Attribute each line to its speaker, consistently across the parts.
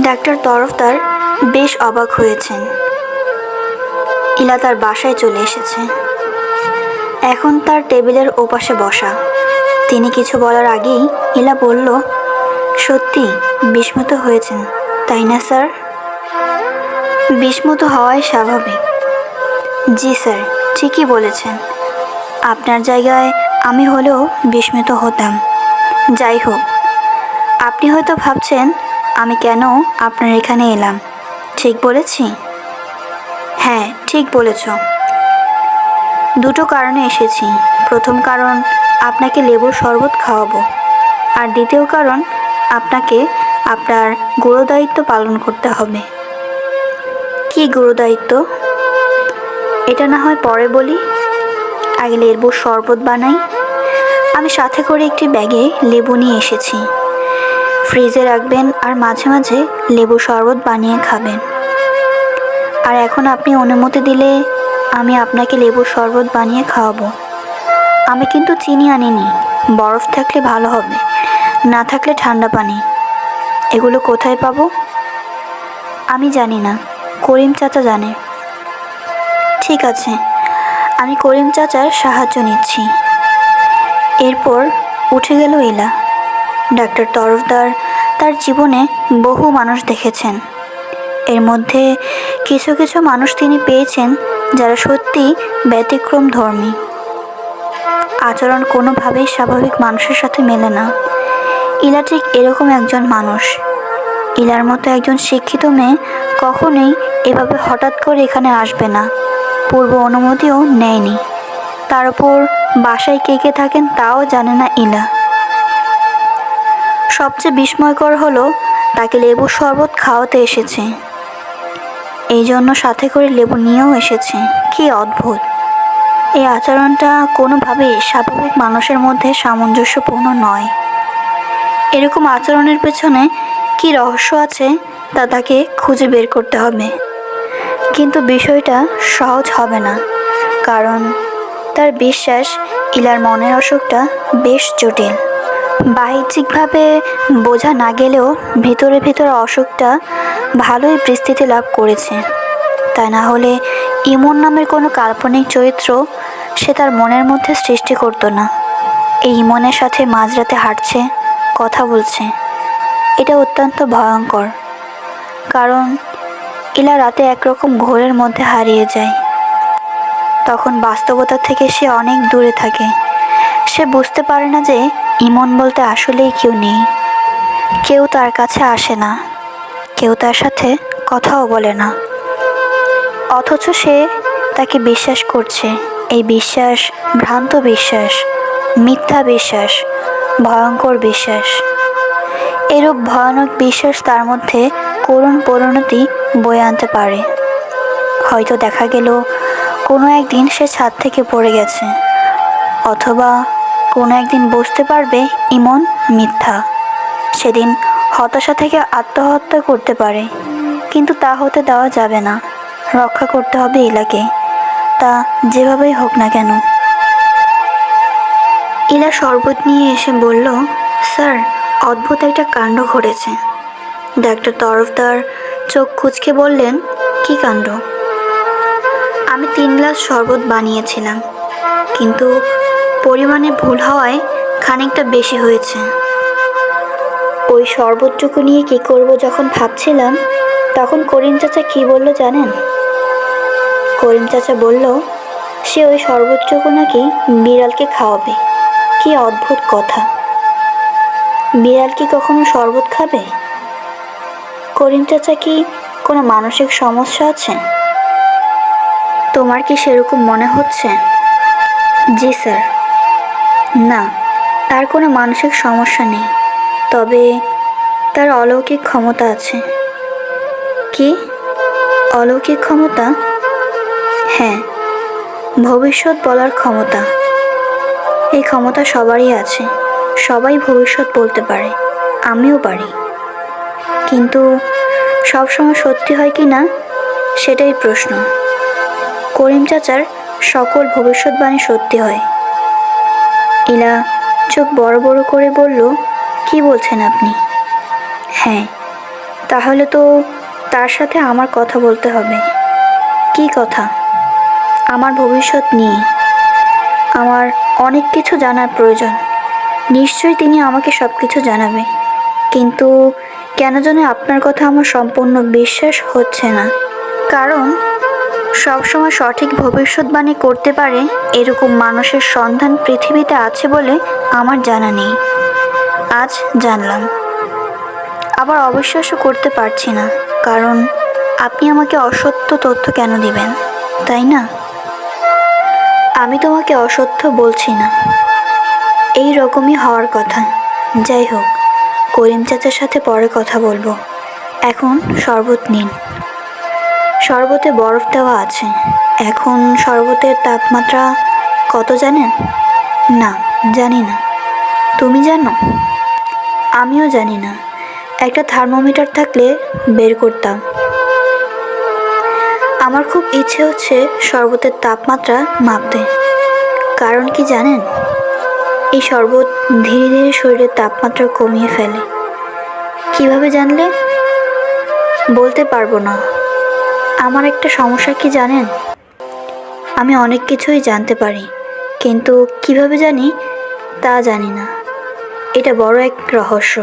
Speaker 1: Doctor Tarafdar বেশ অবাক হয়েছেন। ইলা তার বাসায় চলে এসেছে। এখন তার টেবিলের ওপাশে বসা। তিনি কিছু বলার আগেই ইলা বলল, সত্যি, বিস্মিত হয়েছেন, তাই না, স্যার? বিস্মিত হওয়াই স্বাভাবিক। জি, স্যার, ঠিকই বলেছেন। আপনার জায়গায় আমি হলেও বিস্মিত হতাম। যাই হোক, আপনি হয়তো ভাবছেন আমি কেন আপনার এখানে এলাম? ঠিক বলেছি? হ্যাঁ ঠিক বলেছ। দুটো কারণে এসেছি। প্রথম কারণ, আপনাকে লেবুর শরবত খাওয়াবো। আর দ্বিতীয় কারণ, আপনাকে আপনার গুরুদায়িত্ব পালন করতে হবে। কি গুরুদায়িত্ব এটা না হয় পরে বলি। আগে লেবুর শরবত বানাই। আমি সাথে করে একটি ব্যাগে লেবু নিয়ে এসেছি। ফ্রিজে রাখবেন আর মাঝে মাঝে লেবু শরবত বানিয়ে খাবেন। আর এখন আপনি অনুমতি দিলে আমি আপনাকে লেবুর শরবত বানিয়ে খাওয়াবো। আমি কিন্তু চিনি আনিনি, বরফ থাকলে ভালো হবে, না থাকলে ঠান্ডা পানি। এগুলো কোথায় পাবো? আমি জানি না, করিম চাচা জানে। ঠিক আছে, আমি করিম চাচার সাহায্য নিচ্ছি। এরপর উঠে গেল ইলা ডাক্তার তরফদার তার জীবনে বহু মানুষ দেখেছেন। এর মধ্যে কিছু কিছু মানুষ তিনি পেয়েছেন যারা সত্যি ব্যতিক্রম ধর্মী। আচরণ কোনোভাবেই স্বাভাবিক মানুষের সাথে মেলে না। ইলা ঠিক এরকম একজন মানুষ। ইলার মতো একজন শিক্ষিত মেয়ে কখনোই এভাবে হঠাৎ করে এখানে আসবে না। পূর্ব অনুমতিও নেয়নি। তার উপর বাসায় কে কে থাকেন তাও জানে না ইলা। সবচেয়ে বিস্ময়কর হলো তাকে লেবু শরবত খাওয়াতে এসেছে। এই জন্য সাথে করে লেবু নিয়েও এসেছে। কি অদ্ভুত। এই আচরণটা কোনোভাবেই স্বাভাবিক মানুষের মধ্যে সামঞ্জস্যপূর্ণ নয়। এরকম আচরণের পেছনে কি রহস্য আছে, তা তাকে খুঁজে বের করতে হবে। কিন্তু বিষয়টা সহজ হবে না, কারণ তার বিশ্বাস ইলার মনের অসুখটা বেশ জটিল। বাহ্যিকভাবে বোঝা না গেলেও ভিতরে ভিতরে অসুখটা ভালোই বিস্তৃতি লাভ করেছে। তা না হলে ইমন নামের কোনো কাল্পনিক চরিত্র সে তার মনের মধ্যে সৃষ্টি করতো না। এই ইমনের সাথে মাঝরাতে হাঁটছে, কথা বলছে। এটা অত্যন্ত ভয়ঙ্কর। কারণ ইলা রাতে একরকম ঘোরের মধ্যে হারিয়ে যায়। তখন বাস্তবতা থেকে সে অনেক দূরে থাকে। সে বুঝতে পারে না যে ইমন বলতে আসলেই কেউ নেই। কেউ তার কাছে আসে না। কেউ তার সাথে কথাও বলে না। অথচ সে তাকে বিশ্বাস করছে। এই বিশ্বাস, ভ্রান্ত বিশ্বাস, মিথ্যা বিশ্বাস, ভয়ঙ্কর বিশ্বাস। এরূপ ভয়ানক বিশ্বাস তার মধ্যে করুণ পরিণতি বয়ে আনতে পারে। হয়তো দেখা গেল, কোনো একদিন সে ছাদ থেকে পড়ে গেছে, অথবা কোনো একদিন বুঝতে পারবে ইমন মিথ্যা। সেদিন হতাশা থেকে আত্মহত্যা করতে পারে, কিন্তু তা হতে দেওয়া যাবে না। রক্ষা করতে হবে ইলাকে। তা যেভাবেই হোক না কেন। ইলা শরবত নিয়ে এসে বলল, স্যার, অদ্ভুত একটা কাণ্ড ঘটেছে। ডাক্তার তরফদার চোখ কুচকে বললেন, কি কাণ্ড? আমি তিন গ্লাস শরবত বানিয়েছিলাম, কিন্তু পরিমাণে ভুল হওয়ায় খানিকটা বেশি হয়েছে। ওই শরবতটুকু নিয়ে কি করব যখন ভাবছিলাম, তখন করিম চাচা কি বলল জানেন? করিম চাচা বলল, সে ওই শরবতটুকু নাকি বিড়ালকে খাওয়াবে। কি অদ্ভুত কথা। বিড়াল কি কখনো শরবত খাবে? করিম চাচা কি কোনো মানসিক সমস্যা আছে? তোমার কি সেরকম মনে হচ্ছে? জি, স্যার। না, তার কোনো মানসিক সমস্যা নেই, তবে তার অলৌকিক ক্ষমতা আছে। কি? অলৌকিক ক্ষমতা? হ্যাঁ ভবিষ্যৎ বলার ক্ষমতা। এই ক্ষমতা সবারই আছে, সবাই ভবিষ্যৎ বলতে পারে, আমিও পারি। কিন্তু সবসময় সত্যি হয় কি না, সেটাই প্রশ্ন। করিম চাচার সকল ভবিষ্যৎবাণী সত্যি হয়। ইলা চোখ বড় বড় করে বলল, কি বলছেন আপনি? হ্যাঁ তাহলে তো তার সাথে আমার কথা বলতে হবে। কি কথা? আমার ভবিষ্যৎ নিয়ে। আমার অনেক কিছু জানার প্রয়োজন। নিশ্চয়ই তিনি আমাকে সব কিছু জানাবে। কিন্তু কেন যেন আপনার কথা আমার সম্পূর্ণ বিশ্বাস হচ্ছে না। কারণ সবসময় সঠিক ভবিষ্যৎবাণী করতে পারে এরকম মানুষের সন্ধান পৃথিবীতে আছে বলে আমার জানা নেই। আজ জানলাম। আবার অবিশ্বাসও করতে পারছি না, কারণ আপনি আমাকে অসত্য তথ্য কেন দিবেন, তাই না? আমি তোমাকে অসত্য বলছি না। এই রকমই হওয়ার কথা। যাই হোক, করিম চাচার সাথে পরে কথা বলব। এখন শরবত নিন। শরবতে বরফ দেওয়া আছে। এখন শরবতের তাপমাত্রা কত জানেন? না, জানি না। তুমি জানো? আমিও জানি না। একটা থার্মোমিটার থাকলে বের করতাম। আমার খুব ইচ্ছে হচ্ছে শরবতের তাপমাত্রা মাপতে। কারণ কি জানেন? এই শরবত ধীরে ধীরে শরীরের তাপমাত্রা কমিয়ে ফেলে। কীভাবে জানলে? বলতে পারব না। আমার একটা সমস্যা কি জানেন? আমি অনেক কিছুই জানতে পারি, কিন্তু কীভাবে জানি তা জানি না। এটা বড় এক রহস্য।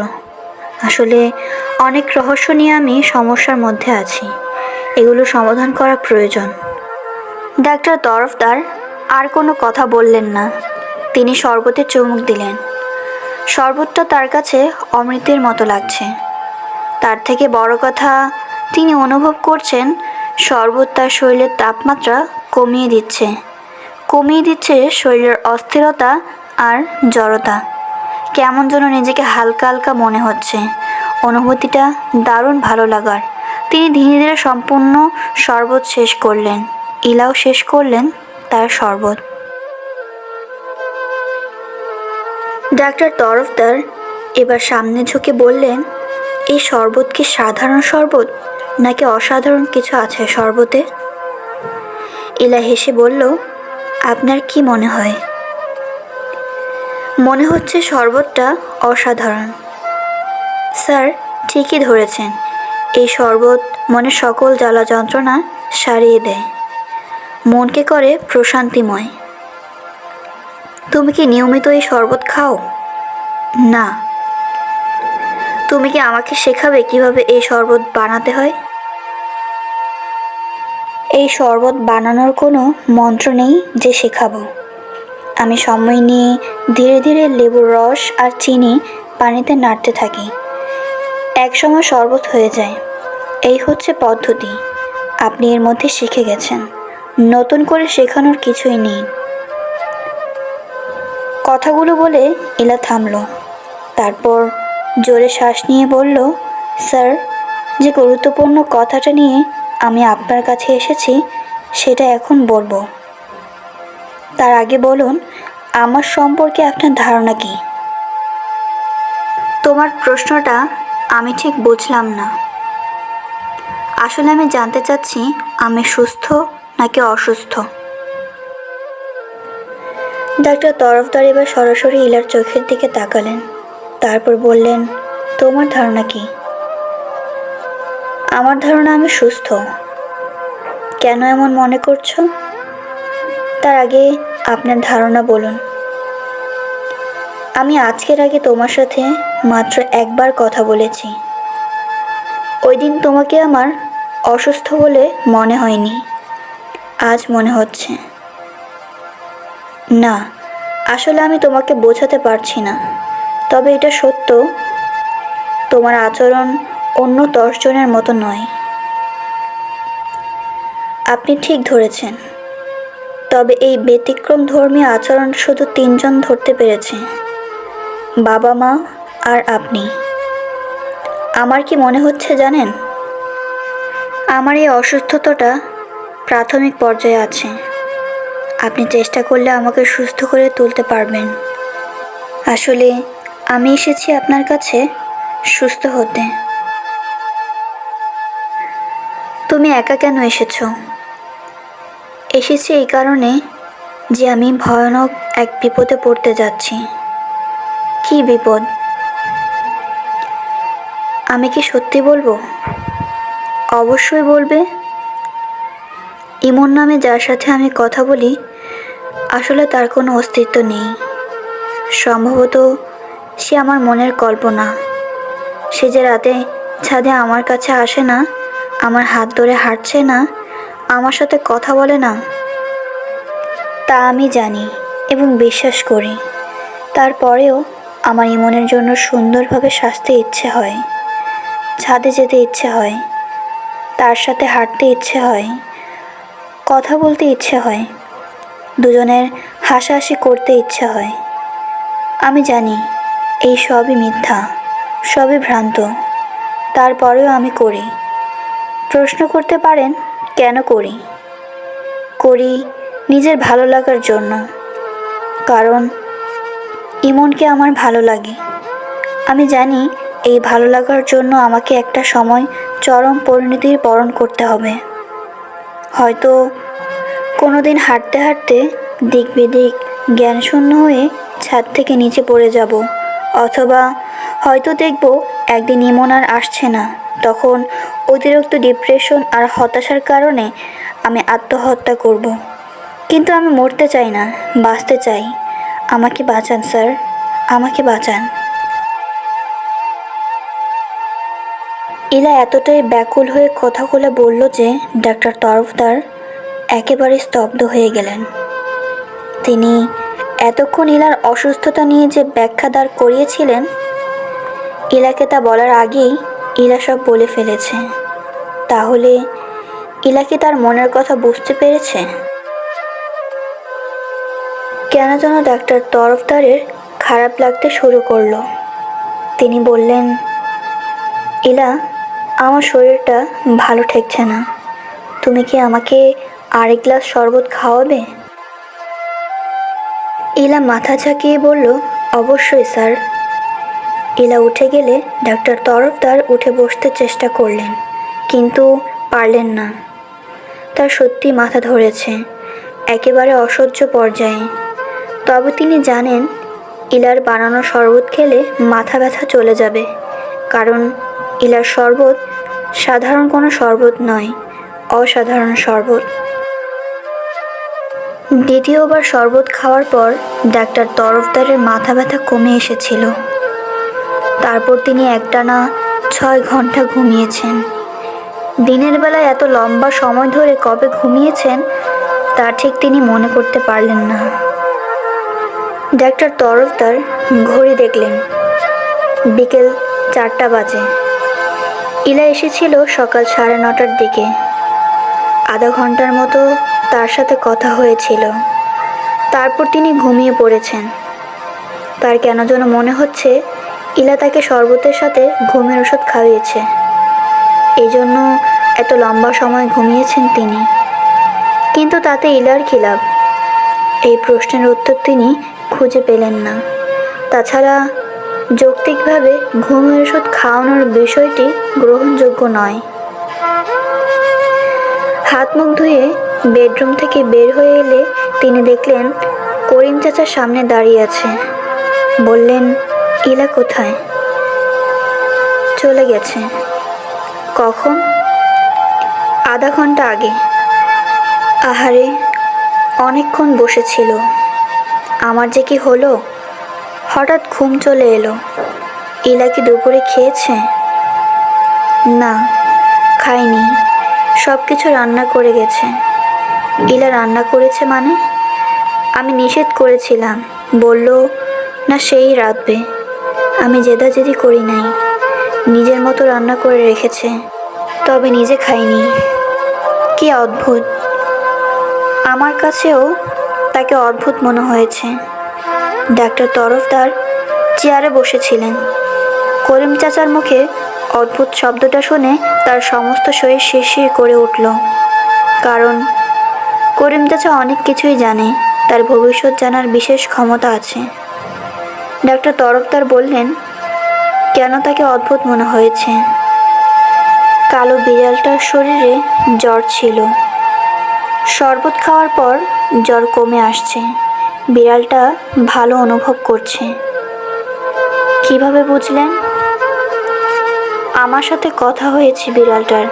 Speaker 1: আসলে অনেক রহস্য নিয়ে আমি সমস্যার মধ্যে আছি। এগুলো সমাধান করা প্রয়োজন। ডাক্তার তরফদার আর কোনো কথা বললেন না। তিনি শরবতে চুমুক দিলেন। শরবতটা তার কাছে অমৃতের মতো লাগছে। তার থেকে বড় কথা তিনি অনুভব করছেন শরবত তার শরীরের তাপমাত্রা কমিয়ে দিচ্ছে। কমিয়ে দিচ্ছে শরীরের অস্থিরতা আর জড়তা। কেমন যেন নিজেকে হালকা হালকা মনে হচ্ছে। অনুভূতিটা দারুণ ভালো লাগার। তিনি ধীরে ধীরে সম্পূর্ণ শরবত শেষ করলেন। ইলাও শেষ করলেন তার শরবত। ডাক্তার তরফদার এবার সামনে ঝুঁকে বললেন, এই শরবত কি সাধারণ শরবত? নাকি অসাধারণ কিছু আছে শরবতে? ইলা হেসে বলল, আপনার কি মনে হয়? মনে হচ্ছে শরবতটা অসাধারণ। স্যার, ঠিকই ধরেছেন। এই শরবত মনে সকল জ্বালা যন্ত্রণা সারিয়ে দেয়। মনকে করে প্রশান্তিময়। তুমি কি নিয়মিত এই শরবত খাও? না। তুমি কি আমাকে শেখাবে কীভাবে এই শরবত বানাতে হয়? এই শরবত বানানোর কোনো মন্ত্র নেই যে শেখাবো। আমি সময় নিয়ে ধীরে ধীরে লেবুর রস আর চিনি পানিতে নাড়তে থাকি। একসময় শরবত হয়ে যায়। এই হচ্ছে পদ্ধতি। আপনি এর মধ্যে শিখে গেছেন। নতুন করে শেখানোর কিছুই নেই। কথাগুলো বলে ইলা থামল। তারপর জোরে শ্বাস নিয়ে বলল, স্যার, যে গুরুত্বপূর্ণ কথাটা নিয়ে আমি আপনার কাছে এসেছি, সেটা এখন বলব। তার আগে বলুন, আমার সম্পর্কে আপনার ধারণা কি? তোমার প্রশ্নটা আমি ঠিক বুঝলাম না। আসলে আমি জানতে চাচ্ছি, আমি সুস্থ নাকি অসুস্থ? ডাক্তার তরফদার এবার সরাসরি ইলার চোখের দিকে তাকালেন। তারপর বললেন, তোমার ধারণা কি? আমার ধারণা আমি সুস্থ। কেন এমন মনে করছ? তার আগে আপনার ধারণা বলুন। আমি আজকের আগে তোমার সাথে মাত্র একবার কথা বলেছি। ওই দিন তোমাকে আমার অসুস্থ বলে মনে হয়নি। আজ মনে হচ্ছে। না, আসলে আমি তোমাকে বোঝাতে পারছি না। তবে এটা সত্য। তোমার আচরণ অন্য দশজনের মতো নয়। আপনি ঠিক ধরেছেন। তবে এই ব্যতিক্রম ধর্মীয় আচরণ শুধু তিনজন ধরতে পেরেছে। বাবা মা আর আপনি। আমার কি মনে হচ্ছে জানেন? আমার এই অসুস্থতাটা প্রাথমিক পর্যায়ে আছে। আপনি চেষ্টা করলে আমাকে সুস্থ করে তুলতে পারবেন। আসলে আমি এসেছি আপনার কাছে সুস্থ হতে। তুমি একা কেন এসেছ? এসেছি এই কারণে যে আমি ভয়ানক এক বিপদে পড়তে যাচ্ছি। কি বিপদ? আমি কি সত্যি বলব? অবশ্যই বলবে। ইমন নামে যার সাথে আমি কথা বলি, আসলে তার কোনো অস্তিত্ব নেই। সম্ভবত সে আমার মনের কল্পনা। সে যে রাতে ছাদে আমার কাছে আসে না আমার হাত ধরে হাঁটছে না, আমার সাথে কথা বলে না। তা আমি জানি এবং বিশ্বাস করি। তারপরেও আমার ইমনের জন্য সুন্দরভাবে সাজতে ইচ্ছে হয়। ছাদে যেতে ইচ্ছে হয়। তার সাথে হাঁটতে ইচ্ছে হয়। কথা বলতে ইচ্ছে হয়। দুজনের হাসাহাসি করতে ইচ্ছে হয়। আমি জানি এই সবই মিথ্যা, সবই ভ্রান্ত। তারপরেও আমি করি। প্রশ্ন করতে পারেন, কেন করি? করি নিজের ভালো লাগার জন্য। কারণ ইমনকে আমার ভালো লাগে। আমি জানি এই ভালো লাগার জন্য আমাকে একটা সময় চরম পরিণতির বরণ করতে হবে। হয়তো কোনো দিন হাঁটতে হাঁটতে দিক বিদিক জ্ঞানশূন্য হয়ে ছাদ থেকে নিচে পড়ে যাব, অথবা হয়তো দেখব একদিন ইমন আর আসছে না, তখন অতিরিক্ত ডিপ্রেশন আর হতাশার কারণে আমি আত্মহত্যা করব। কিন্তু আমি মরতে চাই না, বাঁচতে চাই। আমাকে বাঁচান, স্যার। আমাকে বাঁচান। ইলা এতটাই ব্যাকুল হয়ে কথা কথাগুলো বলল যে, ডাক্তার তরফদার একেবারে স্তব্ধ হয়ে গেলেন। তিনি এতক্ষণ ইলার অসুস্থতা নিয়ে যে ব্যাখ্যা দাঁড় করিয়েছিলেন ইলাকে তা বলার আগেই ইলা সব বলে ফেলেছে। তাহলে ইলা কি তার মনের কথা বুঝতে পেরেছে? কেন যেন ডাক্তার তরফদারের খারাপ লাগতে শুরু করল। তিনি বললেন, ইলা, আমার শরীরটা ভালো ঠেকছে না। তুমি কি আমাকে আরেক গ্লাস শরবত খাওয়াবে? ইলা মাথা ঝাঁকিয়ে বলল, অবশ্যই, স্যার। ইলা উঠে গেলে ডাক্তার তরফদার উঠে বসতে চেষ্টা করলেন। কিন্তু পারলেন না। তার সত্যি মাথা ধরেছে, একেবারে অসহ্য পর্যায়ে। তবে তিনি জানেন, ইলার বানানো শরবত খেলে মাথা ব্যথা চলে যাবে। কারণ ইলার শরবত সাধারণ কোনো শরবত নয়, অসাধারণ শরবত। দ্বিতীয়বার শরবত খাওয়ার পর ডাক্তার তরফদারের মাথা ব্যথা কমে এসেছিল। তারপর তিনি একটানা ছয় ঘণ্টা ঘুমিয়েছেন। দিনের বেলায় এত লম্বা সময় ধরে কবে ঘুমিয়েছেন, তা ঠিক তিনি মনে করতে পারলেন না। ডাক্তার তরফদার ঘড়ি দেখলেন। বিকেল চারটা বাজে। ইলা এসেছিল সকাল সাড়ে নটার দিকে। আধা ঘণ্টার মতো তার সাথে কথা হয়েছিল। তারপর তিনি ঘুমিয়ে পড়েছেন। তার কেন যেন মনে হচ্ছে, ইলা তাকে শরবতের সাথে ঘুমের ওষুধ খাইয়েছে। এই জন্য এত লম্বা সময় ঘুমিয়েছেন তিনি। কিন্তু তাতে ইলার লাভ? এই প্রশ্নের উত্তর তিনি খুঁজে পেলেন না। তাছাড়া যৌক্তিকভাবে ঘুমের ওষুধ খাওয়ানোর বিষয়টি গ্রহণযোগ্য নয়। হাত মুখ ধুয়ে বেডরুম থেকে বের হয়ে এলে তিনি দেখলেন করিম চাচার সামনে দাঁড়িয়ে আছে। বললেন, ইলা কোথায়? চলে গেছে। কখন? আধা ঘণ্টা আগে। আহারে, অনেকক্ষণ বসেছিল। আমার যে কি হলো? হঠাৎ ঘুম চলে এলো। ইলা কি দুপুরে খেয়েছে? না খাইনি সব কিছু রান্না করে গেছে। ইলা রান্না করেছে মানে? আমি নিষেধ করেছিলাম। বলল, না, সেই রাঁধবে। আমি জেদাজেদি করি নাই। মতো রান্না করে রেখেছে, তবে নিজে খাইনি। কি অদ্ভুত। আমার কাছেও তাকে অদ্ভুত মনে হয়েছে। ডাক্তার তরফদার চেয়ারে বসেছিলেন। করিম চাচার মুখে অদ্ভুত শব্দটা শুনে তার সমস্ত শরীর শিরশির করে উঠল। কারণ করিম চাচা অনেক কিছুই জানে, তার ভবিষ্যৎ জানার বিশেষ ক্ষমতা আছে। ডাক্তার তরফদার বললেন কেন তাকে অদ্ভুত মনে হয়েছে? কালো বিড়ালটার শরীরে জ্বর ছিল। শরবত খাওয়ার পর জ্বর কমে আসছে। বিড়ালটা ভালো অনুভব করছে। কীভাবে বুঝলেন? আমার সাথে কথা হয়েছে বিড়ালটার।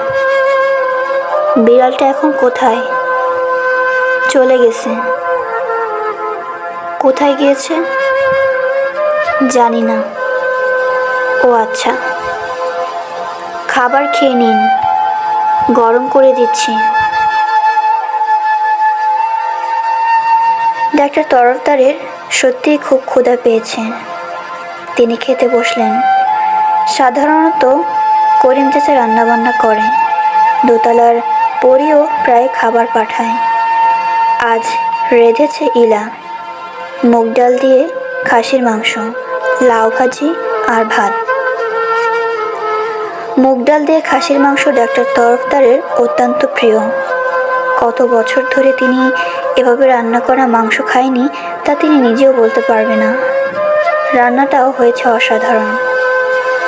Speaker 1: বিড়ালটা এখন কোথায়? চলে গেছে। কোথায় গিয়েছে? জানি না। ও আচ্ছা। খাবার খেয়ে নিন। গরম করে দিচ্ছি। ডাক্তার তরফদারের সত্যিই খুব ক্ষুধা পেয়েছে। তিনি খেতে বসলেন। সাধারণত করিম চাচা রান্নাবান্না করে। দোতলার পরিও প্রায় খাবার পাঠায়। আজ রেঁধেছে ইলা। মুগ ডাল দিয়ে খাসির মাংস, লাউ ভাজি আর ভাত। মুগ ডাল দিয়ে খাসির মাংস ডাক্তার তরফদারের অত্যন্ত প্রিয়। কত বছর ধরে তিনি এভাবে রান্না করা মাংস খায়নি, তা তিনি নিজেও বলতে পারবে না। রান্নাটাও হয়েছে অসাধারণ।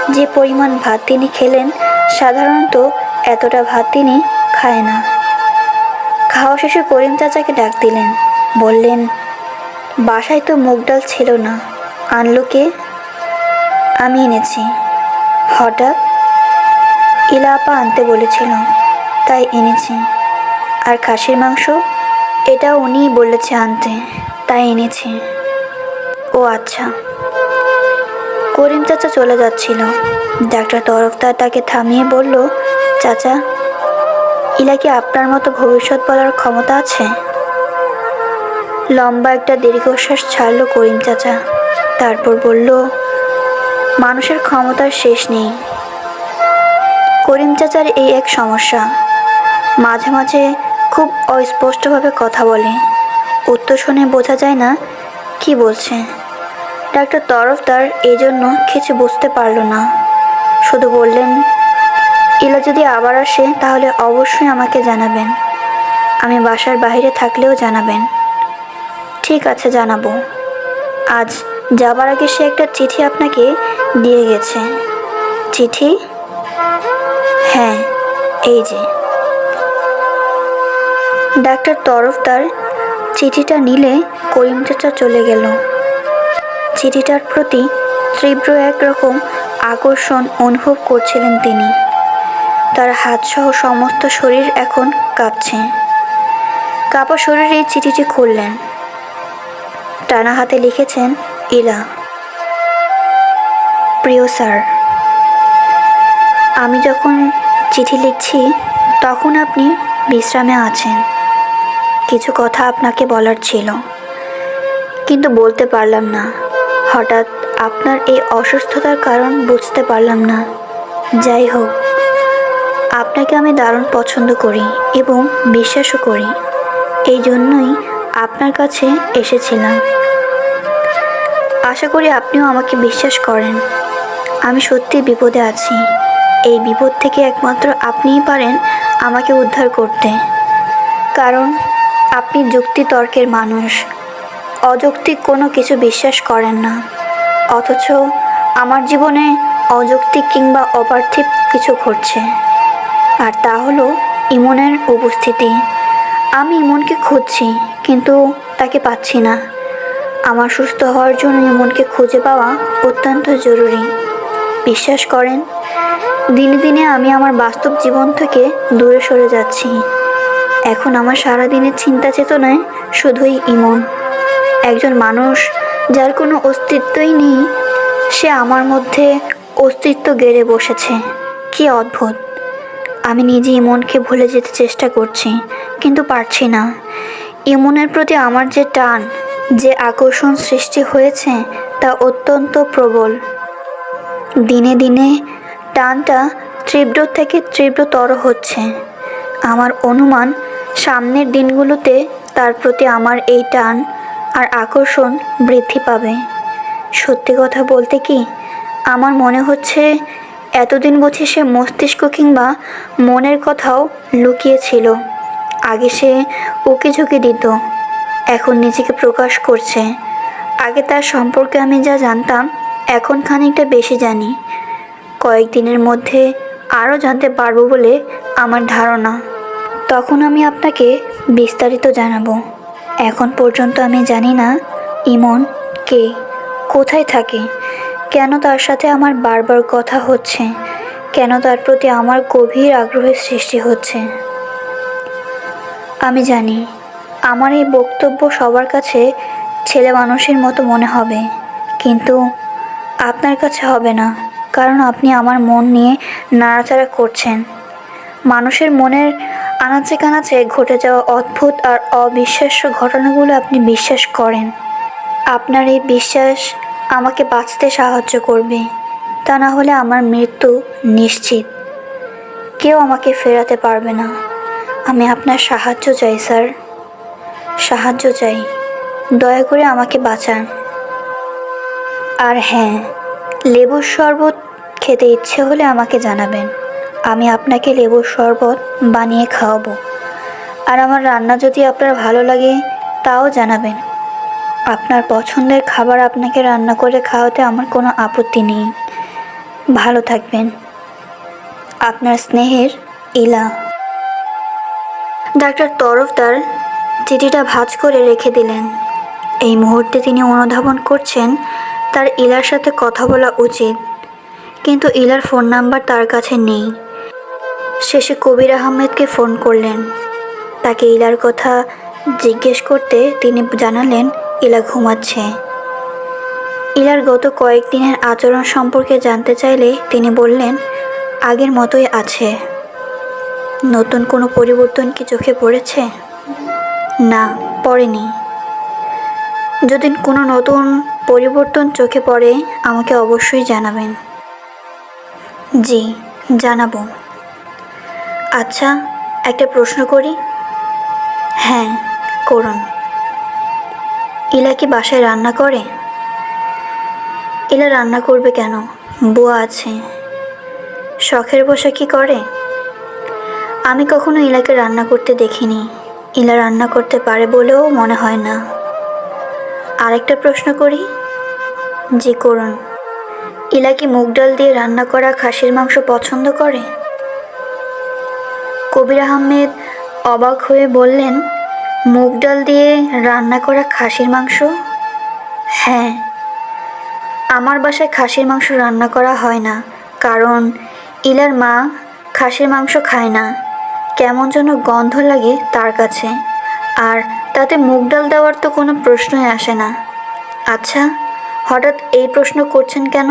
Speaker 1: যে পরিমাণ ভাত তিনি খেলেন, সাধারণত এতটা ভাত তিনি খায় না। খাওয়া শেষে করিম চাচাকে ডাক দিলেন, বললেন, বাসায় তো মুগ ডাল ছিল না, আনলো কে? আমি এনেছি। হঠাৎ? ইলা আপা আনতে বলেছিল, তাই এনেছি। আর খাসির মাংস? এটা উনিই বলেছে আনতে, তাই এনেছি। ও আচ্ছা। করিম চাচা চলে যাচ্ছিল। ডাক্তার তরফদার তাকে থামিয়ে বলল, চাচা, ইলা কি আপনার মতো ভবিষ্যৎ বলার ক্ষমতা আছে? লম্বা একটা দীর্ঘশ্বাস ছাড়লো করিম চাচা। তারপর বলল, মানুষের ক্ষমতার শেষ নেই। করিম চাচার এই এক সমস্যা। মাঝে মাঝে খুব অস্পষ্টভাবে কথা বলে। উত্তর শুনে বোঝা যায় না কি বলছে। ডাক্তার তরফদার এই জন্য কিছু বুঝতে পারল না। শুধু বললেন, ইলা যদি আবার আসে, তাহলে অবশ্যই আমাকে জানাবেন। আমি বাসার বাইরে থাকলেও জানাবেন। ঠিক আছে, জানাব। আজ যাবার আগে সে একটা চিঠি আপনাকে দিয়ে গেছে। চিঠি হ্যাঁ এই যে। ডাক্তার তরফদার চিঠিটা নিলে করিম চাচা চলে গেল। চিঠিটার প্রতি তীব্র একরকম আকর্ষণ অনুভব করছিলেন তিনি। তার হাতসহ সমস্ত শরীর এখন কাঁপছে। কাপা শরীরে চিঠিটি খুললেন। টানা হাতে লিখেছেন, ইলা। প্রিয় স্যার আমি যখন চিঠি লিখছি, তখন আপনি বিশ্রামে আছেন। কিছু কথা আপনাকে বলার ছিল। কিন্তু বলতে পারলাম না। হঠাৎ আপনার এই অসুস্থতার কারণ বুঝতে পারলাম না। যাই হোক, আপনাকে আমি দারুণ পছন্দ করি এবং বিশ্বাসও করি। এই জন্যই আপনার কাছে এসেছিলাম। আশা করি আপনিও আমাকে বিশ্বাস করেন। আমি সত্যি বিপদে আছি। এই বিপদ থেকে একমাত্র আপনিই পারেন আমাকে উদ্ধার করতে। কারণ, আপনি যুক্তিতর্কের মানুষ। অযৌক্তিক কোনো কিছু বিশ্বাস করেন না। অথচ, আমার জীবনে অযৌক্তিক কিংবা অপার্থিব কিছু ঘটছে। আর তা হলো ইমনের উপস্থিতি। আমি ইমনকে খুঁজছি, কিন্তু তাকে পাচ্ছি না। আমার সুস্থ হওয়ার জন্য ইমনকে খুঁজে পাওয়া অত্যন্ত জরুরি। বিশ্বাস করেন? দিনে দিনে আমি আমার বাস্তব জীবন থেকে দূরে সরে যাচ্ছি। এখন আমার সারাদিনের চিন্তা চেতনায় শুধুই ইমন। একজন মানুষ যার কোনো অস্তিত্বই নেই, সে আমার মধ্যে অস্তিত্ব গেড়ে বসেছে। কি অদ্ভুত। আমি নিজে ইমনকে ভুলে যেতে চেষ্টা করছি, কিন্তু পারছি না। ইমনের প্রতি আমার যে টান, যে আকর্ষণ সৃষ্টি হয়েছে, তা অত্যন্ত প্রবল। দিনে দিনে টানটা তীব্র থেকে তীব্রতর হচ্ছে। আমার অনুমান সামনের দিনগুলোতে তার প্রতি আমার এই টান আর আকর্ষণ বৃদ্ধি পাবে। সত্যি কথা বলতে কি, আমার মনে হচ্ছে এতদিন বুঝি সে মস্তিষ্ক কিংবা মনের কথাও লুকিয়েছিল। আগে সে উকি ঝুঁকি দিত, এখন নিজেকে প্রকাশ করছে। আগে তার সম্পর্কে আমি যা জানতাম এখন খানিকটা বেশি জানি। কয়েকদিনের মধ্যে আরও জানতে পারব বলে আমার ধারণা। তখন আমি আপনাকে বিস্তারিত জানাব। এখন পর্যন্ত আমি জানি না ইমন কে, কোথায় থাকে, কেন তার সাথে আমার বারবার কথা হচ্ছে, কেন তার প্রতি আমার গভীর আগ্রহের সৃষ্টি হচ্ছে। আমি জানি, আমার এই বক্তব্য সবার কাছে ছেলে মানুষের মতো মনে হবে, কিন্তু আপনার কাছে হবে না, কারণ আপনি আমার মন নিয়ে নাড়াচাড়া করছেন। মানুষের মনের আনাচে কানাচে ঘটে যাওয়া অদ্ভুত আর অবিশ্বাস্য ঘটনাগুলো আপনি বিশ্বাস করেন। আপনার এই বিশ্বাস আমাকে বাঁচতে সাহায্য করবে, তা না হলে আমার মৃত্যু নিশ্চিত। কেউ আমাকে ফেরাতে পারবে না। আমি আপনার সাহায্য চাই, স্যার। সাহায্য চাই। দয়া করে আমাকে বাঁচান। আর হ্যাঁ লেবুর শরবত খেতে ইচ্ছে হলে আমাকে জানাবেন। আমি আপনাকে লেবুর শরবত বানিয়ে খাওয়াবো। আর আমার রান্না যদি আপনার ভালো লাগে, তাও জানাবেন। আপনার পছন্দের খাবার আপনাকে রান্না করে খাওয়াতে আমার কোনো আপত্তি নেই। ভালো থাকবেন। আপনার স্নেহের ইলা। ডাক্তার তরফদার চিঠিটা ভাঁজ করে রেখে দিলেন। এই মুহূর্তে তিনি অনুধাবন করছেন তার ইলার সাথে কথা বলা উচিত। কিন্তু ইলার ফোন নাম্বার তার কাছে নেই। শেষে কবির আহমেদকে ফোন করলেন। তাকে ইলার কথা জিজ্ঞেস করতে তিনি জানালেন, ইলা ঘুমাচ্ছে। ইলার গত কয়েকদিনের আচরণ সম্পর্কে জানতে চাইলে তিনি বললেন, আগের মতোই আছে। নতুন কোনো পরিবর্তন কি চোখে পড়েছে? না, পড়েনি। যদি কোনো নতুন পরিবর্তন চোখে পড়ে, আমাকে অবশ্যই জানাবেন। জি, জানাব। আচ্ছা একটা প্রশ্ন করি? হ্যাঁ করুন। ইলা কি বাসায় রান্না করে? ইলা রান্না করবে কেন? বুয়া আছে। শখের বসে কি করে? আমি কখনো ইলাকে রান্না করতে দেখিনি। ইলা রান্না করতে পারে বলেও মনে হয় না। আরেকটা প্রশ্ন করি? জি, করুন। ইলা কি মুগ ডাল দিয়ে রান্না করা খাসির মাংস পছন্দ করে? কবির আহমেদ অবাক হয়ে বললেন, মুগ ডাল দিয়ে রান্না করা খাসির মাংস? হ্যাঁ আমার বাসায় খাসির মাংস রান্না করা হয় না, কারণ ইলার মা খাসির মাংস খায় না। কেমন যেন গন্ধ লাগে তার কাছে। আর তাতে মুগ ডাল দেওয়ার তো কোনো প্রশ্নই আসে না। আচ্ছা হঠাৎ এই প্রশ্ন করছেন কেন?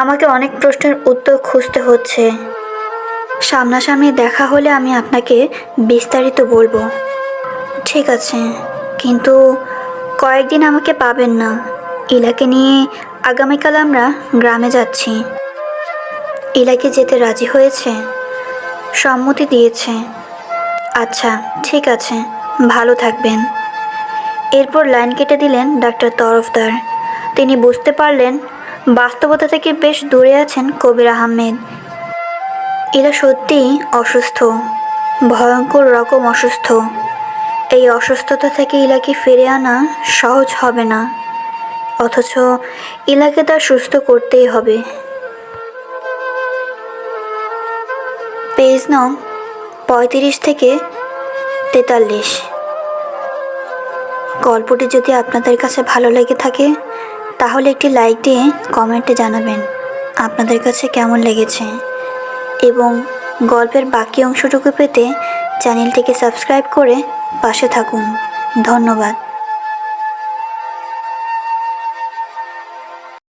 Speaker 1: আমাকে অনেক প্রশ্নের উত্তর খুঁজতে হচ্ছে। সামনাসামনি দেখা হলে আমি আপনাকে বিস্তারিত বলব। ঠিক আছে, কিন্তু কয়েকদিন আমাকে পাবেন না। ইলাকে নিয়ে আগামীকাল আমরা গ্রামে যাচ্ছি। ইলাকে যেতে রাজি হয়েছে? সম্মতি দিয়েছে। আচ্ছা ঠিক আছে, ভালো থাকবেন। এরপর লাইন কেটে দিলেন ডাক্তার তরফদার। তিনি বুঝতে পারলেন, বাস্তবতা থেকে বেশ দূরে আছেন কবির আহমেদ। এরা সত্যিই অসুস্থ, ভয়ঙ্কর রকম অসুস্থ। এই অসুস্থতা থেকে ইলাকে ফিরে আনা সহজ হবে না, অথচ ইলাকে তার সুস্থ করতেই হবে। পেজ নং পঁয়ত্রিশ থেকে তেতাল্লিশ। গল্পটি যদি আপনাদের কাছে ভালো লেগে থাকে, তাহলে একটি লাইক দিয়ে কমেন্টে জানাবেন আপনাদের কাছে কেমন লেগেছে। এবং গল্পের বাকি অংশটুকু পেতে চ্যানেলটিকে সাবস্ক্রাইব করে পাশে থাকুন। ধন্যবাদ।